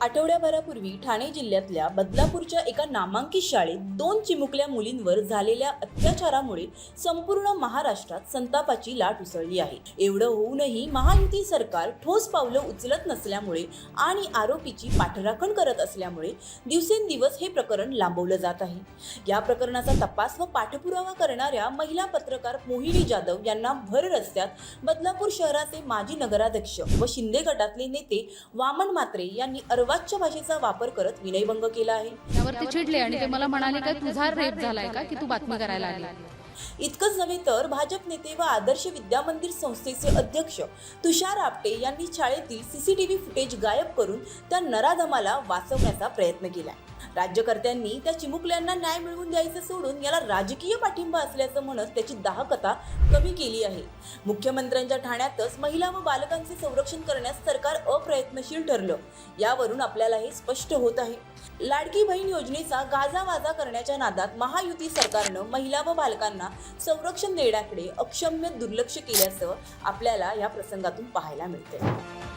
आठवड्याभरापूर्वी ठाणे जिल्ह्यातल्या बदलापूरच्या एका नामांकित शाळेत दोन चिमुकल्या मुलींवर झालेल्या अत्याचारामुळे संपूर्ण महाराष्ट्रात संतापाची लाट उसळली आहे. एवढं होऊनही महायुती सरकार ठोस पावलं उचलत नसल्यामुळे आणि आरोपीची पाठराखण करत असल्यामुळे दिवसेंदिवस हे प्रकरण लांबवलं जात आहे. या प्रकरणाचा तपास व पाठपुरावा करणाऱ्या महिला पत्रकार मोहिनी जाधव यांना भर रस्त्यात बदलापूर शहराचे माजी नगराध्यक्ष व शिंदे गटातले नेते वामन मात्रे यांनी अर्वाच्य भाषेचा वापर करत विनयभंग केला आहे. त्यावरती चिडले आणि ते मला म्हणाले का तुझा रेप झालाय का की? तू बातमी करायला आली? इतकंच नव्हे तर भाजप नेते व आदर्श विद्यामंदिर संस्थेचे अध्यक्ष तुषार आपटे यांनी शाळेतील सीसीटीव्ही फुटेज गायब करून त्या नराधमाला वाचवण्याचा प्रयत्न केला राज्यकर्त्यांनी त्या चिमुकल्यांना न्याय मिळवून द्यायचं सोडून याला राजकीय पाठिंबा असल्याचं म्हणत त्याची दाहकथा कमी केली आहे. मुख्यमंत्र्यांच्या ठाण्यातच महिला व बालकांचे संरक्षण करण्यास सरकार अप्रयत्नशील ठरलं. यावरून आपल्याला हे स्पष्ट होत आहे. लाडकी बहीण योजनेचा गाजावाजा करण्याच्या नादात महायुती सरकारनं महिला व बालकांना संरक्षण देण्याकडे अक्षम्य दुर्लक्ष केल्याचं आपल्याला या प्रसंगातून पाहायला मिळते